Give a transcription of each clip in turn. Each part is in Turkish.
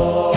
Lord.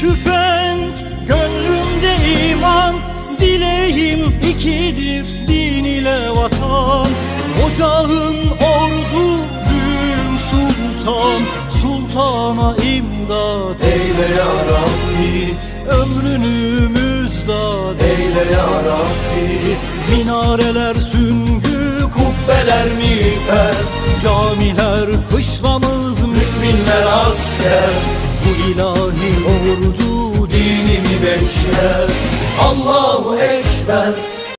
Tüfek, gönlümde iman Dileğim ikidir, din ile vatan. Ocağın ordu, büyüm sultan Sultana imdad Eyle ya Rabbi, Ömrünü müzdat eyle ya Rabbi. Minareler süngü, kubbeler miğfer. Camiler kışlamız Müminler asker, ilahi ordu dinimi bekler Allahu Ekber,